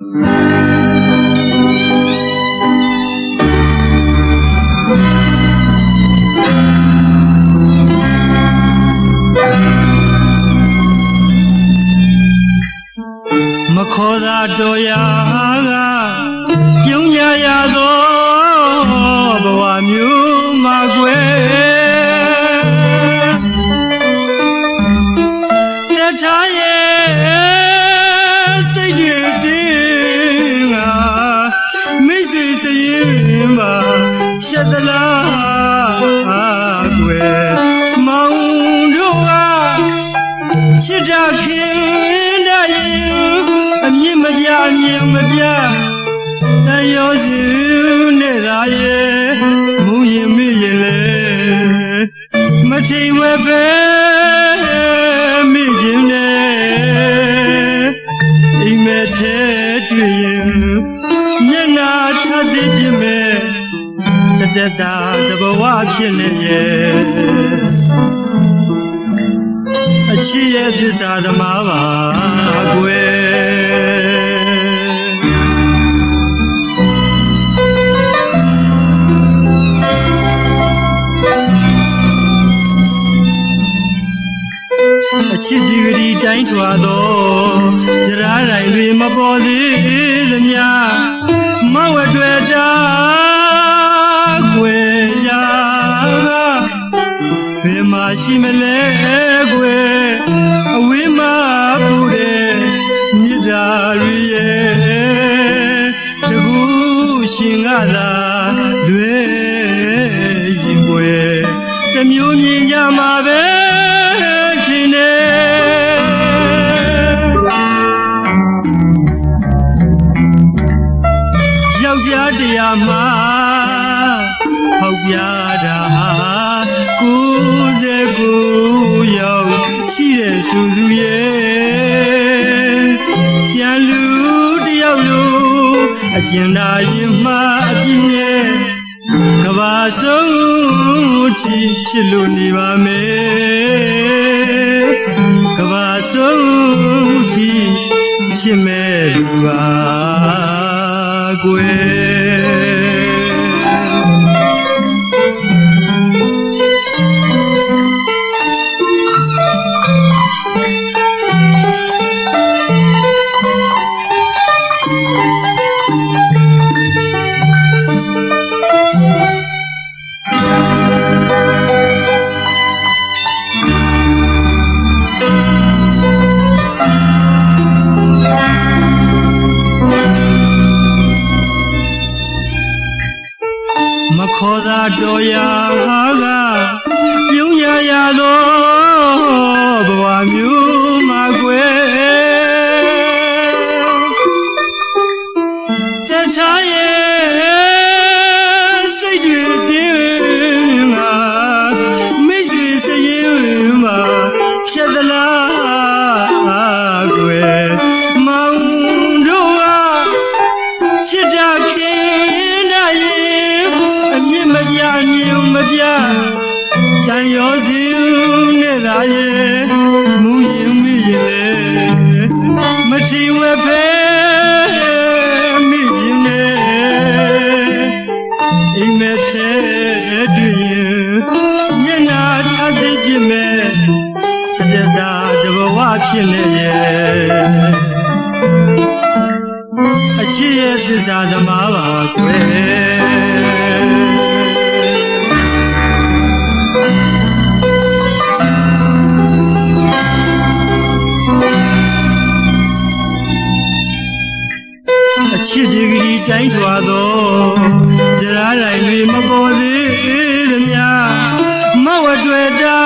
မခေါ်သာတော်ရာကပြုံးရရသော သလားကွယ်မောင်တို့ကချစ်ကြခင်တည်းအမြင့်မပြမြင့်မပြတန်ရောစုနဲ့သာရဲ့မူရင်မေ့ရင်လေမထိန်ဝဲပဲမိခြင်းနဲ့အိမ်မဲ့တဲ့တွေ့ရင်မျက်နာထသည်ပြမဲ့ တတတာတဘဝဖြစ်နေရဲ့အချစ်ရဲ့သစ္စာသမားပါကွယ်အချစ်ဒီဂရီတိုင်းထွာသောကြရာတိုင်းတွေမပေါ်သေးသမျှ ရှိမလဲကွယ်အဝေးမှာပူတဲ့မြစ်သာတွေရဲ့တကူရှင်ကသာလွယ်ရင်ကွယ်တစ်မျိုးမြင်ကြမှာပဲ ယောက်ျားတရားမှာဟောက်ပြတာဟာကိုယ်စေကိုယ်ရောက်ရှိတဲ့စုစုရဲ့ကြံလူတယောက်လိုအကျဉ်းသာရင်မှအပြင်းနဲ့ကဘာဆုံးချီချစ်လို့နေပါမယ်ကဘာဆုံးချီချစ်မဲ့လူပါကွယ် မခေါ်သာတော်ရာကပြုံးရရသောဘဝမျိုးမှာကွယ်တထားရဲ့စိတ်တွေတင်းကမိတ်ဆွေစရင်မှာဖြစ်သလား ပြညင်မပြတန်ရောစီနဲ့သာရဲ့မူရင်မိရဲ့မထီဝဲပဲမိရင်နဲ့အိမ်မဲ့တဲ့တွေ့ရင်ညနာထသည်ပြမဲ့တတတာတဘဝဖြစ်နေရဲ့အချစ်ရဲ့သစ္စာသမားပါကွယ် အချစ်ဒီဂရီတိုင်းထွာသောကြရာတိုင်းတွေမပေါ်သေးသမျှမဝတ်တွေတာ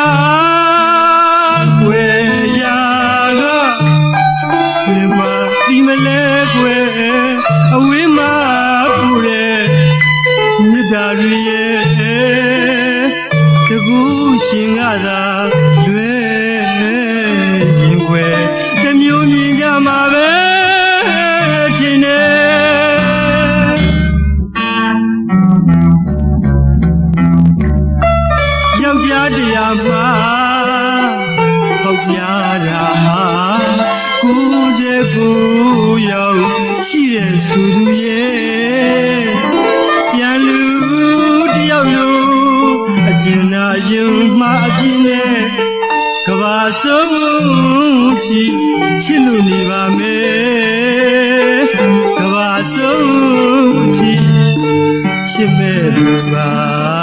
ကွယ်ရာကဘယ်မှာဒီမလဲကွယ်အဝေးမှာပူတဲ့မြစ်တာတွေရဲ့တကူရှင်ကသာလွယ်ရင်ကွယ်တစ်မျိုးမြင်ကြမှာ ပေါက်ပြတာဟာကိုယ်စေကိုယ်ရောက်ရှိတဲ့သူသူရဲ့ကြံလူတယောက်လိုအကျဉ်းနာရင်မှအပြင်းနဲ့ကဘာဆုံးဖြစ်ချစ်လို့နေပါမယ်ကဘာဆုံးဖြစ်ချစ်မဲ့လူပါ